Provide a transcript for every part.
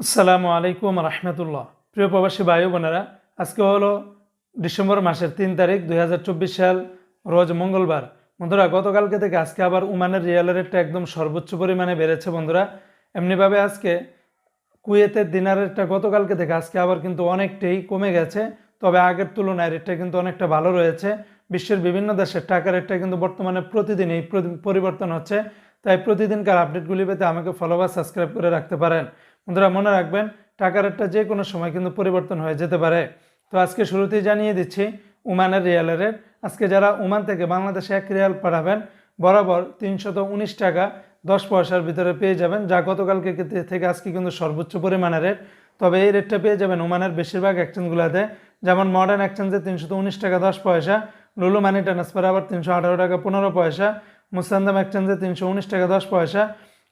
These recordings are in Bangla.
আসসালামু আলাইকুম রহমতুল্লাহ। প্রিয় প্রবাসী ভাই বোনেরা, আজকে হলো ডিসেম্বর মাসের তিন তারিখ দু হাজার চব্বিশ সাল, রোজ মঙ্গলবার। বন্ধুরা, গতকালকে থেকে আজকে আবার উমানের রিয়াল রেটটা একদম সর্বোচ্চ পরিমাণে বেড়েছে বন্ধুরা। এমনিভাবে আজকে কুয়েতের দিনার রেটটা গতকালকে থেকে আজকে আবার কিন্তু অনেকটাই কমে গেছে, তবে আগের তুলনায় রেটটা কিন্তু অনেকটা ভালো রয়েছে। বিশ্বের বিভিন্ন দেশের টাকা রেটটা কিন্তু বর্তমানে প্রতিদিনই প্রতি- পরিবর্তন হচ্ছে। তাই প্রতিদিনকার আপডেটগুলি পেতে আমাকে ফলো বা সাবস্ক্রাইব করে রাখতে পারেন। বন্ধুরা, মনে রাখবেন, টাকার রেটটা যে কোনো সময় কিন্তু পরিবর্তন হয়ে যেতে পারে। তো আজকে শুরুতেই জানিয়ে দিচ্ছি, উমানের রিয়াল রেট। আজকে যারা উমান থেকে বাংলাদেশে এক রিয়াল পাঠাবেন, বরাবর তিনশত উনিশ টাকা দশ পয়সার ভিতরে পেয়ে যাবেন, যা গতকালকে থেকে আজকে কিন্তু সর্বোচ্চ পরিমাণের রেট। তবে এই রেটটা পেয়ে যাবেন ওমানের বেশিরভাগ এক্সচেঞ্জগুলোতে যেমন মডার্ন এক্সচেঞ্জে তিনশত উনিশ টাকা দশ পয়সা, লুলু মানি ট্রান্সফার আবার তিনশো আঠারো টাকা পনেরো পয়সা, মুসান্দাম এক্সচেঞ্জে তিনশো উনিশ টাকা দশ পয়সা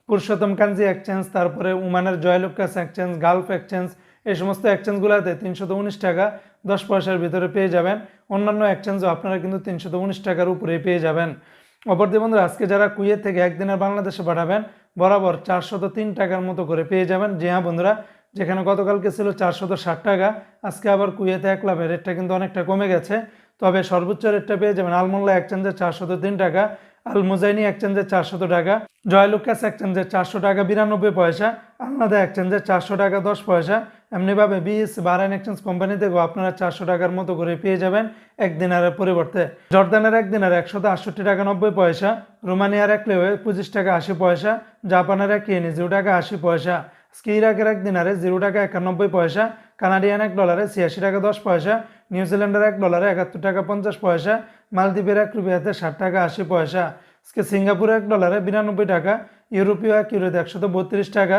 পুরুষোত্তম কাঞ্জি এক্সচেঞ্জ তারপরে উমানের জয়লুকাস এক্সচেঞ্জ গালফ এক্সচেঞ্জ এই সমস্ত এক্সচেঞ্জগুলোতে তিনশত উনিশ টাকা দশ পয়সার ভিতরে পেয়ে যাবেন। অন্যান্য এক্সচেঞ্জও আপনারা কিন্তু তিনশত উনিশ টাকার উপরেই পেয়ে যাবেন। অপরদি বন্ধুরা, আজকে যারা কুয়েত থেকে একদিনের বাংলাদেশে পাঠাবেন, বরাবর চারশত তিন টাকার মতো করে পেয়ে যাবেন। জি হ্যাঁ বন্ধুরা, যেখানে গতকালকে ছিল চারশত ষাট টাকা, আজকে আবার কুয়েতে এক লাভের রেটটা কিন্তু অনেকটা কমে গেছে। তবে সর্বোচ্চ রেটটা পেয়ে যাবেন আলমোল্লা এক্সচেঞ্জে চারশত তিন টাকা আল মুজাইনি এক্সচেঞ্জে চারশত টাকা, জয়লুকাস এক্সচেঞ্জে চারশো টাকা, বিরানব্বই পয়সা, আলনাদা এক্সচেঞ্জে চারশো টাকা, দশ পয়সা। এমনিভাবে বিএস বারাইন এক্সচেঞ্জ কোম্পানি থেকেও আপনারা চারশো টাকার মতো করে পেয়ে যাবেন এক দিনারের পরিবর্তে। জর্দানের এক দিনার একশত আটষট্টি টাকা, নব্বই পয়সা, রোমানিয়ার এক লেওয়ে পঁচিশ টাকা, আশি পয়সা, জাপানের এক ইয়েনি জিরো টাকা, আশি পয়সা আজকে ইরাকের এক দিনারে জিরো টাকা, একানব্বই পয়সা, কানাডিয়ান এক ডলারে ছিয়াশি টাকা, দশ পয়সা নিউজিল্যান্ডের এক ডলারে একাত্তর টাকা পঞ্চাশ পয়সা, মালদ্বীপের এক রুপিয়াতে ষাট টাকা আশি পয়সা। আজকে সিঙ্গাপুর এক ডলারে বিরানব্বই টাকা, ইউরোপীয় এক ইউরোতে একশত বত্রিশ টাকা,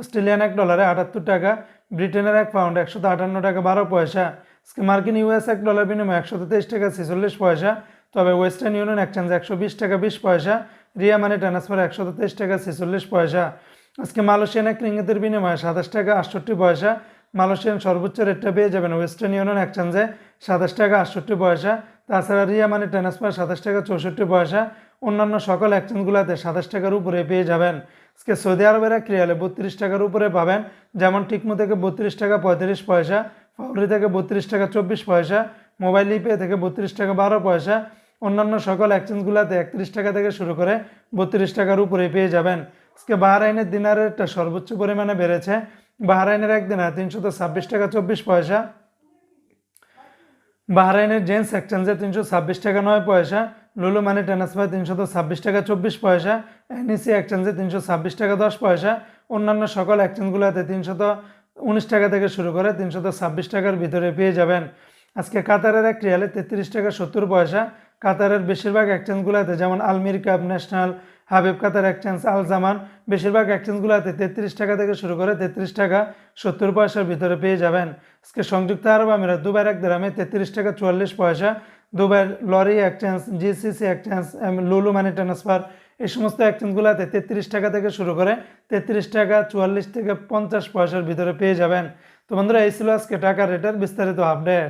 অস্ট্রেলিয়ান এক ডলারে আটাত্তর টাকা, ব্রিটেনের এক পাউন্ড একশত আটান্ন টাকা বারো পয়সা। আজকে মার্কিন ইউএস এক ডলার বিনিময়ে একশত তেইশ টাকা ছেচল্লিশ পয়সা, তবে ওয়েস্টার্ন ইউনিয়ন এক্সচেঞ্জ একশো বিশ টাকা বিশ পয়সা, রিয়া মানি ট্রান্সফার একশত তেইশ টাকা ছেচল্লিশ পয়সা। আজকে মালয়েশিয়ান এক রিঙ্গিতের বিনিময়ে সাতাশ টাকা আটষট্টি পয়সা মালয়েশিয়ান সর্বোচ্চ রেটটা পেয়ে যাবেন ওয়েস্টার্ন ইউনিয়ন এক্সচেঞ্জে সাতাশ টাকা আটষট্টি পয়সা। তাছাড়া রিয়া মানি ট্রান্সফার সাতাশ টাকা চৌষট্টি পয়সা। অন্যান্য সকল এক্সচেঞ্জগুলোতে সাতাশ টাকার উপরে পেয়ে যাবেন। আজকে সৌদি আরবের এক বত্রিশ টাকার উপরে পাবেন। যেমন টিকমো থেকে বত্রিশ টাকা পঁয়ত্রিশ পয়সা, ফাউরি থেকে বত্রিশ টাকা চব্বিশ পয়সা, মোবাইল ইপে থেকে বত্রিশ টাকা বারো পয়সা। অন্যান্য সকল এক্সচেঞ্জগুলোতে একত্রিশ টাকা থেকে শুরু করে বত্রিশ টাকার উপরে পেয়ে যাবেন। আজকে বাহরাইনের দিনারের রেটটা সর্বোচ্চ পরিমাণে বেড়েছে। বাহরাইনের এক দিনার তিনশত ছাব্বিশ টাকা চব্বিশ পয়সা। বাহরাইনের জেন্টস এক্সচেঞ্জে তিনশো ছাব্বিশ টাকা নয় পয়সা। লুলু মানি ট্রান্সফার তিনশত ছাব্বিশ টাকা চব্বিশ পয়সা। এনইসি এক্সচেঞ্জে তিনশো ছাব্বিশ টাকা দশ পয়সা। অন্যান্য সকল এক্সচেঞ্জগুলোতে তিনশত উনিশ টাকা থেকে শুরু করে তিনশত ছাব্বিশ টাকার ভিতরে পেয়ে যাবেন। আজকে কাতারের এক রিয়ালে তেত্রিশ টাকা সত্তর পয়সা। কাতারের বেশিরভাগ এক্সচেঞ্জগুলোতে যেমন আলমির cup, National Habib Qatar exchange Al Zaman, বেশিরভাগ এক্সচেঞ্জগুলোতে তেত্রিশ টাকা থেকে শুরু করে তেত্রিশ টাকা সত্তর পয়সার ভিতরে পেয়ে যাবেন। আজকে সংযুক্ত আরব আমিরাত দুবার এক গ্রামে তেত্রিশ টাকা চুয়াল্লিশ পয়সা দুবার লরি এক্সচেঞ্জ জিসিসি এক্সচেঞ্জ লুলু মানি ট্রান্সফার এই সমস্ত এক্সচেঞ্জগুলোতে তেত্রিশ টাকা থেকে শুরু করে তেত্রিশ টাকা চুয়াল্লিশ থেকে পঞ্চাশ পয়সার ভিতরে পেয়ে যাবেন। তো বন্ধুরা, এই ছিল আজকে টাকা রেটের বিস্তারিত আপডেট